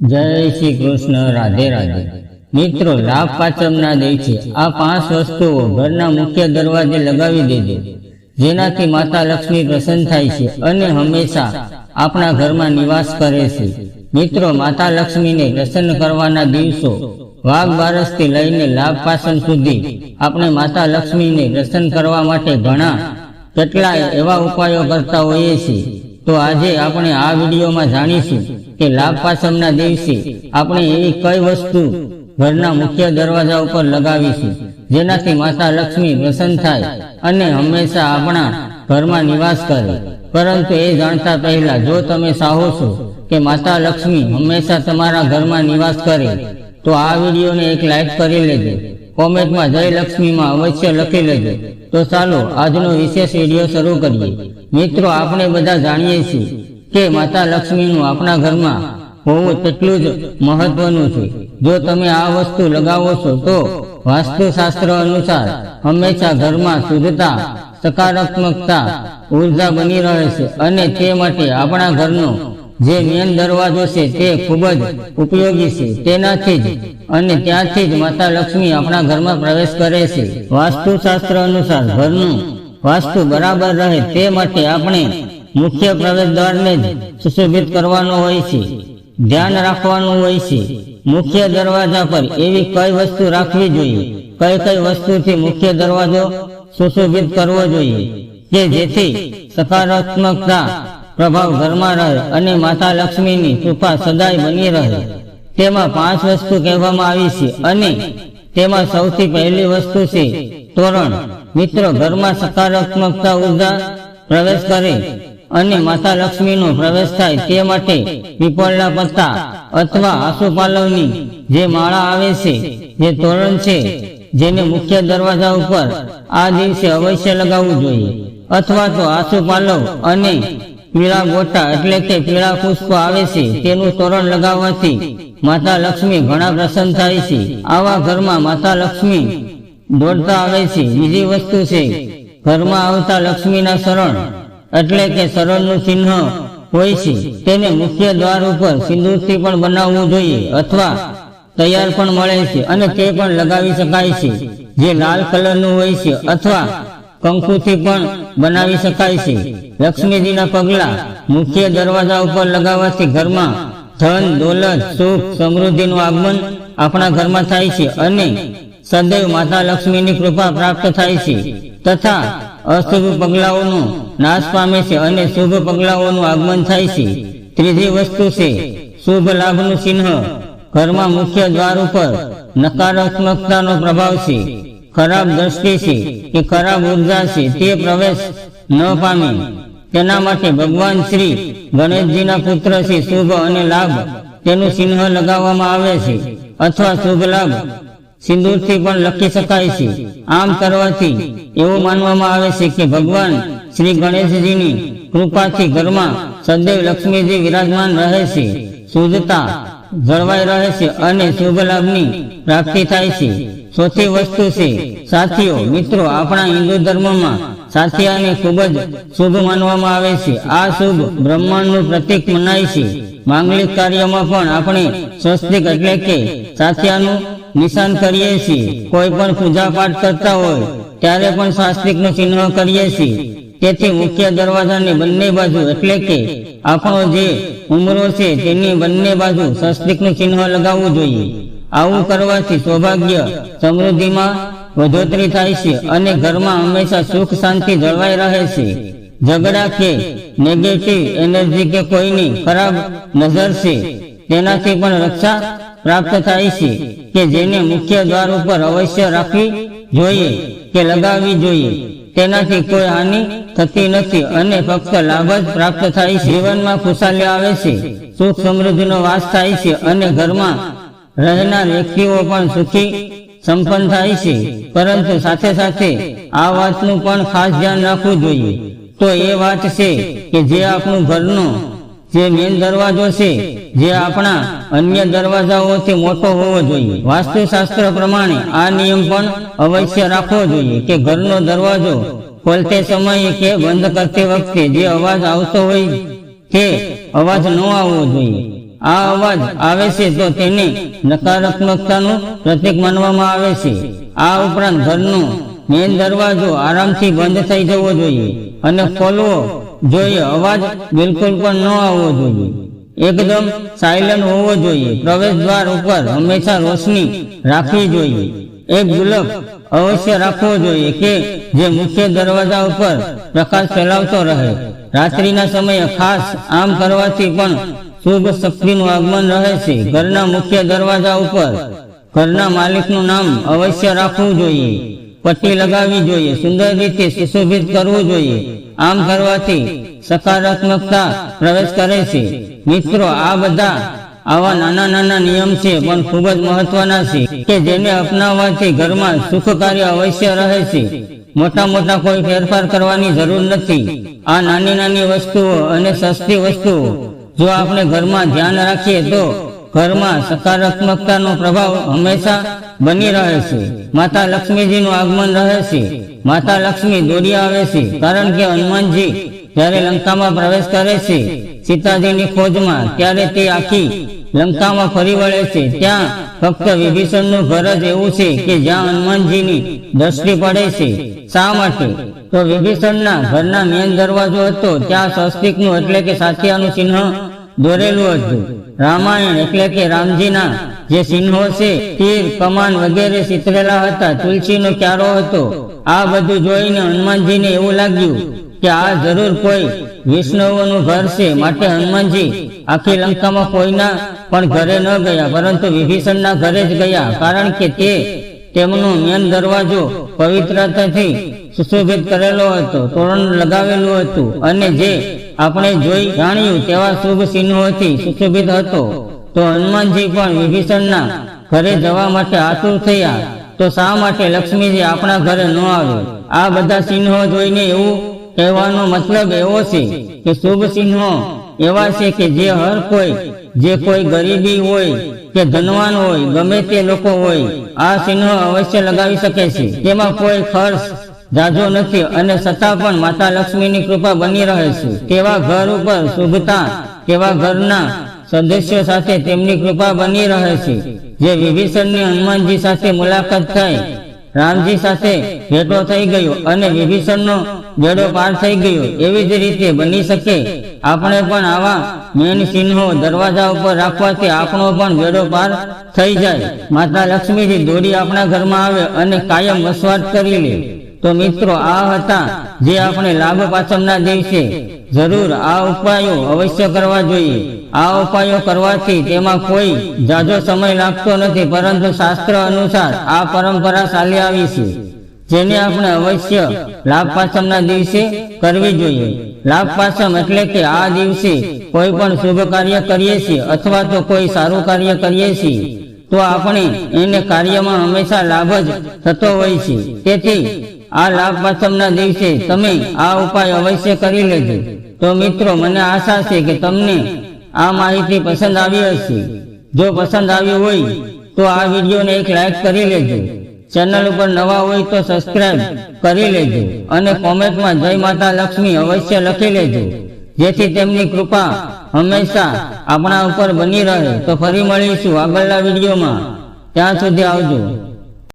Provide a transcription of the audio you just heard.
જય શ્રી કૃષ્ણ, રાધે રાધે. મિત્રો, લાભ પાચમના દિવસે આ પાંચ વસ્તુઓ ઘરના મુખ્ય દરવાજે લગાવી દેજો, જેનાથી માતા લક્ષ્મી પ્રસન્ન થાય છે અને હંમેશા આપણા ઘરમાં નિવાસ કરે છે. મિત્રો, માતા લક્ષ્મીને પ્રસન્ન કરવાના દિવસો વાઘ બારસથી લઈને લાભ પાચમ સુધી આપણે માતા લક્ષ્મીને પ્રસન્ન કરવા માટે ઘણા કેટલાય એવા ઉપાયો કરતા હોઈએ છીએ. તો આજે આપણે આ વિડીયોમાં જાણીશું કે લાભ પાચમના દિવસે આપણે એવી કઈ વસ્તુ ઘરના મુખ્ય દરવાજા ઉપર લગાવીશું, જેનાથી માતા લક્ષ્મી પ્રસન્ન થાય અને હંમેશા આપણા ઘરમાં નિવાસ કરે. પરંતુ એ જાણતા પહેલા જો તમે ચાહો છો કે માતા લક્ષ્મી હંમેશા તમારા ઘરમાં નિવાસ કરે, તો આ વિડીયોને એક લાઈક કરી લેજો. કોમેન્ટમાં જય લક્ષ્મીમાં અવશ્ય લખી લેજો. તો ચાલો, આજનો વિશેષ વીડિયો શરૂ કરીએ. મિત્રો, આપણે બધા જાણીએ છીએ કે માતા લક્ષ્મીનું આપણા ઘરમાં હોવું તેટલું જ મહત્વનું છે. જો તમે આ વસ્તુ લગાવો છો, તો વાસ્તુશાસ્ત્ર અનુસાર હંમેશા ઘરમાં શુદ્ધતા, સકારાત્મકતા, ઊર્જા બની રહે છે અને તે માટે આપણા ઘરનો જે મેન દરવાજો છે તે ખૂબ જ ઉપયોગી છે, તેનાથી જ. અને ત્યાંથી જ માતા લક્ષ્મી આપણા ઘરમાં પ્રવેશ કરે છે. વાસ્તુશાસ્ત્ર અનુસાર ઘરનું વાસ્તુ બરાબર રહે તે માટે આપણે મુખ્ય પ્રવેશ દ્વારને જ સુશોભિત કરવાનો હોય છે. ધ્યાન રાખવાનું હોય છે. મુખ્ય દરવાજા પર એવી કઈ વસ્તુ રાખવી જોઈએ? કઈ કઈ વસ્તુથી મુખ્ય દરવાજો સુશોભિત કરવો જોઈએ? કે જેથી સકારાત્મકતા પ્રભાવ ઘરમાં રહે અને માતા લક્ષ્મીની કૃપા સદાય બની રહે. તેમાં પાંચ વસ્તુ કહેવામાં આવી છે અને તેમાં સૌથી પહેલી વસ્તુ છે તોરણ. મિત્રો ઘરમાં સકારાત્મકતા ઊર્જા પ્રવેશ કરે અને માતા લક્ષ્મીનો પ્રવેશ થાય તે માટે પીપળના પત્તા અથવા આસુપાલવની જે માળા આવે છે, જે તોરણ છે, જેને મુખ્ય દરવાજા ઉપર આ દિવસે અવશ્ય લગાવવું જોઈએ. અથવા તો આસુપાલવ અને પીળા ગોટા એટલે કે પીળા પુષ્પ આવે છે, તેનું તોરણ લગાવવાથી માતા લક્ષ્મી ઘણા પ્રસન્ન થાય છે. આવા ઘરમાં માતા લક્ષ્મી દોડતા આવે છે. બીજી વસ્તુ છે, ઘરમાં આવતા લક્ષ્મીના શરણ એટલે કે શરણનું ચિહ્ન હોય છે. તેને મુખ્ય દ્વાર ઉપર સિંદૂરથી પણ બનાવવું જોઈએ અથવા તૈયાર પણ મળે છે અને તે પણ લગાવી શકાય છે. જે લાલ કલરનું હોય છે અથવા કંકુથી પણ બનાવી શકાય છે. લક્ષ્મીજીના પગલા મુખ્ય દરવાજા ઉપર લગાવવાથી ઘરમાં ધન, દોલત, સુખ, સમૃદ્ધિનું આગમન આપણા ઘરમાં થાય છે અને સદૈવ માતા લક્ષ્મીની કૃપા પ્રાપ્ત થાય છે. તથા અશુભ પગલાઓનો નાશ પામે છે અને શુભ પગલાઓનું આગમન થાય છે. ત્રીજી વસ્તુ છે શુભ લાભનું ચિહ્ન. ઘરમાં મુખ્ય દ્વાર ઉપર નકારાત્મકતાનો પ્રભાવ છે. ખરાબ દ્રષ્ટિ કે ખરાબ ઊર્જા તે પ્રવેશ ન પામે. તેના માટે ભગવાન શ્રી ગણેશજીના પુત્ર છે શુભ અને લાભ તેનું ચિહ્ન લગાવવામાં આવે છે અથવા શુભ લાભ સિંદૂરથી પણ લખી શકાય છે. આમ કરવાથી એવું માનવામાં આવે છે કે ભગવાન શ્રી ગણેશજીની કૃપાથી ઘરમાં સદૈવ લક્ષ્મીજી વિરાજમાન રહે છે. શુદ્ધતા જળવાઈ રહે છે અને શુભ લાભની પ્રાપ્તિ થાય છે. ચોથી વસ્તુ છે, સાથીઓ, મિત્રો, આપણા હિન્દુ ધર્મમાં સાથિયાને ખૂબ જ શુભ માનવામાં આવે છે. આ શુભ બ્રહ્માંડનું પ્રતીક મનાય છે. માંગલિક કાર્યમાં પણ આપણે સ્વસ્તિક એટલે કે સાથિયાનું નિશાન કરીએ છીએ. કોઈ પણ પૂજા પાઠ કરતા હોય, ત્યારે પણ સ્વાસ્તિકનું ચિહ્ન કરીએ છીએ. તેથી મુખ્ય દરવાજાની બંને બાજુ એટલે કે આપણો જે ઉમરો છે તેની બંને બાજુ સ્વસ્તિકનું ચિહ્ન લગાવવું જોઈએ. આવું કરવાથી સૌભાગ્ય સમૃદ્ધિમાં વધોતરી થાય છે અને ઘરમાં હંમેશા સુખ, શાંતિ જળવાઈ રહે છે. ઝઘડા કે નેગેટિવ એનર્જી કે કોઈની ખરાબ નજર છે, તેનાથી પણ રક્ષા પ્રાપ્ત થાય છે કે જેને મુખ્ય દ્વાર ઉપર અવશ્ય રાખવી જોઈએ કે લગાવવી જોઈએ. તેનાથી કોઈ હાનિ થતી નથી અને ફક્ત લાભ જ પ્રાપ્ત થાય જીવનમાં ખુશાલી આવે છે, સુખ સમૃદ્ધિનો વાસ થાય છે અને ઘરમાં રહેનાર વ્યક્તિઓ પણ સુખી સંપન્ન થાય છે. પરંતુ સાથે સાથે આ વાતનું પણ ખાસ ધ્યાન રાખવું જોઈએ. તો એ વાત છે કે જે આપણું ઘરનો જે મેન દરવાજો છે, જે આપણા અન્ય દરવાજાઓથી મોટો હોવો જોઈએ. વાસ્તુશાસ્ત્ર પ્રમાણે આ નિયમ પણ અવશ્ય રાખવો જોઈએ કે ઘરનો દરવાજો ખોલતે સમયે કે બંધ કરતી વખતે જે અવાજ આવતો હોય તે અવાજ ન આવવો જોઈએ. આ અવાજ આવે છે તો તેને નકારાત્મકતાનું પ્રતીક માનવામાં આવે છે. આ ઉપરાંત ઘરનો મેન દરવાજો આરામથી બંધ થઈ જવો જોઈએ અને ખોલવો જોઈએ, અવાજ બિલકુલ પણ ન આવવો જોઈએ. એકદમ સાયલન્ટ હોવો જોઈએ. પ્રવેશ દ્વાર ઉપર હંમેશા રોશની રાખવી જોઈએ. એક ગુલબ અવશ્ય રાખવો જોઈએ કે જે મુખ્ય દરવાજા ઉપર પ્રકાશ ફેલાવતો રહે. રાત્રિના સમયે ખાસ આમ કરવાથી પણ શુભ શક્તિનું આગમન રહે છે. ઘરના મુખ્ય દરવાજા ઉપર ઘરના માલિકનું નામ અવશ્ય રાખવું જોઈએ. પટ્ટી લગાવવી જોઈએ. સુંદર રીતે સુશોભિત કરવું જોઈએ. આમ કરવાથી સકારાત્મકતા પ્રવેશ કરે છે. મિત્રો, આ બધા આવા નાના નાના નિયમ છે, પણ ખૂબ જ મહત્વના છે કે જેને અપનાવવાથી ઘરમાં સુખ કાર્ય અવશ્ય રહે છે. મોટા મોટા કોઈ ફેરફાર કરવાની જરૂર નથી. આ નાની નાની વસ્તુઓ અને સસ્તી વસ્તુઓ, જો આપણે ઘરમાં ધ્યાન રાખીએ તો ઘરમાં સકારાત્મકતાનો પ્રભાવ હંમેશા બની રહે છે. માતા લક્ષ્મીજીનું આગમન રહે છે. માતા લક્ષ્મી દોડી આવે છે, કારણ કે હનુમાનજી જ્યારે લંકામાં પ્રવેશ કરે છે, સીતાજીની ખોજમાં ત્યારે તે આખી લંકામાં ફરી વળે છે. ત્યાં ફક્ત વિભીષણનું ઘર જ એવું છે કે જ્યાં હનુમાનજીની દ્રષ્ટિ પડે છે. શા માટે? તો વિભીષણના ઘરના મેન દરવાજો હતો, ત્યાં સ્વસ્તિકનું એટલે કે સાથિયાનું ચિહ્ન દોરેલું હતું. રામાયણ એટલે કે રામજીના જે સિંહો છે, તીર, કમાન વગેરે ચિતરેલા હતા, તુલસીનો ક્યારો હતો. આ બધું જોઈને હનુમાનજીને એવું લાગ્યું કે આ જરૂર કોઈ વિષ્ણુઓનું ઘર છે, માટે હનુમાનજી આખી લંકામાં કોઈના પણ ઘરે ન ગયા, પરંતુ વિભીષણના ઘરે જ ગયા. કારણ કે તે તેમનો મેન દરવાજો પવિત્રતાથી સુશોભિત કરેલો હતો, તોરણ લગાવેલું હતું અને જે આપણે જોઈ જાણ્યું તેવા શુભ ચિહ્નોથી સુશોભિત હતો. તો હનુમાનજી પણ વિભીષણના ઘરે જવા માટે આતુર થયા. તો શા માટે લક્ષ્મીજી આપણા ઘરે ન આવે આ બધા ચિહ્નો જોઈને એવું કહેવાનો મતલબ એવો છે કે શુભ ચિહ્નો એવા છે કે જે હર કોઈ, જે કોઈ ગરીબી હોય કે ધનવાન હોય, ગમે તે લોકો હોય, આ ચિહ્નો અવશ્ય લગાવી શકે છે. તેમાં કોઈ ખર્ચ જાજો નથી અને છતાં પણ માતા લક્ષ્મીની કૃપા બની રહે છે. કેવા ઘર ઉપર શુભતા, કેવા ઘરના સદસ્યો સાથે તેમની કૃપા બની રહે છે. જે વિભીષણની હનુમાનજી સાથે મુલાકાત થઈ, રામજી સાથે ભેટો થઈ ગયો અને વિભીષણનો બેડો પાર થઈ ગયો. એવી જ રીતે બની શકે. આપણે પણ આવા મેન ચિહ્નો દરવાજા ઉપર રાખવાથી આપણો પણ બેડો પાર થઈ જાય. માતા લક્ષ્મીજી દોડી આપણા ઘરમાં આવે અને કાયમ વસવાટ કરી લે. તો મિત્રો, આ હતા જે આપણે લાભ પાછળના દિવસે જરૂર આ ઉપાયો અવશ્ય કરવા જોઈએ. આ ઉપાયો કરવાથી તેમાં કોઈ જાજો સમય લાગતો નથી, પરંતુ શાસ્ત્ર અનુસાર આ પરંપરા ચાલી આવી છે. જેને આપણે અવશ્ય લાભ પાછળના દિવસે કરવી જોઈએ. લાભ પાછમ એટલે કે આ દિવસે કોઈ પણ શુભ કાર્ય કરીએ છીએ અથવા તો કોઈ સારું કાર્ય કરીએ છીએ, તો આપણે એને કાર્યમાં હંમેશા લાભ જ થતો હોય છે. તેથી આ લાભ પાચમના દિવસે તમે આ ઉપાય અવશ્ય કરી લેજો. તો મિત્રો, મને આશા છે કે તમને આ માહિતી પસંદ આવી હશે. જો પસંદ આવી હોય, તો આ વિડીયોને એક લાઈક કરી લેજો. ચેનલ ઉપર નવા હોય તો સબસ્ક્રાઇબ કરી લેજો અને કોમેન્ટમાં જય માતા લક્ષ્મી અવશ્ય લખી લેજો. જેથી તેમની કૃપા હંમેશા આપણા ઉપર બની રહે. તો ફરી મળીશું આગળના વિડીયોમાં. ત્યાં સુધી આવજો.